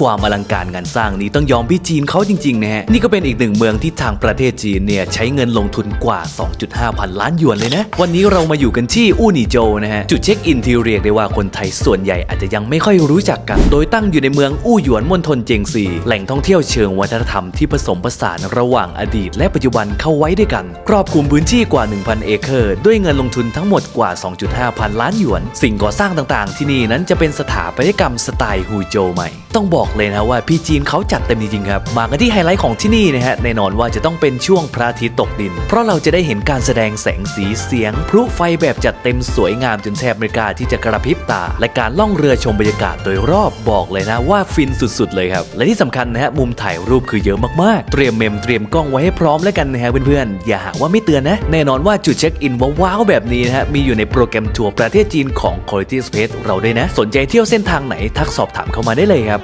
ความอลังการงานสร้างนี้ต้องยอมพี่จีนเขาจริงๆนะฮะนี่ก็เป็นอีกหนึ่งเมืองที่ทางประเทศจีนเนี่ยใช้เงินลงทุนกว่า 2.5 พันล้านหยวนเลยนะ วันนี้เรามาอยู่กันที่อู่หนีโจนะฮะ จุดเช็คอินที่เรียกได้ว่าคนไทยส่วนใหญ่อาจจะยังไม่ค่อยรู้จักกัน โดยตั้งอยู่ในเมืองอู้หยวนมณฑลเจียงซีแหล่งท่องเที่ยวเชิงวัฒนธรรมที่ผสมผสานระหว่างอดีต และปัจจุบันเข้าไว้ด้วยกัน ครอบคลุมพื้นที่กว่า 1,000 เอเคอร์ด้วยเงินลงทุนทั้งหมดกว่า 2.5 พันล้านหยวน สิ่งก่อสร้างต่างๆ ที่นี่นั้นจะเป็นสถาปัตยกรรมสไตล์ฮูโจใหม่ ต้องบอกอกเลยนะว่าพี่จีนเขาจัดเต็มจริงๆครับ มากันที่ไฮไลท์ของที่นี่นะฮะแน่นอนว่าจะต้องเป็นช่วงพระอาทิตย์ตกดิน เพราะเราจะได้เห็นการแสดงแสงสีเสียง พลุไฟแบบจัดเต็มสวยงามจนแทบไม่กล้าที่จะกระพริบตา และการล่องเรือชมบรรยากาศโดยรอบบอกเลยนะว่าฟินสุดๆเลยครับ และที่สำคัญนะฮะมุมถ่ายรูปคือเยอะมากๆ เตรียมเมมเตรียมกล้องไว้ให้พร้อมแล้วกันนะฮะเพื่อนๆอย่าหาว่าไม่เตือนนะแน่นอนว่าจุดเช็คอินว้าวๆแบบนี้นะฮะมีอยู่ในโปรแกรมทัวร์ประเทศจีนของ Quality Space เราด้วยนะ สนใจเที่ยวเส้นทางไหนทักสอบถามเข้ามาได้เลยครับ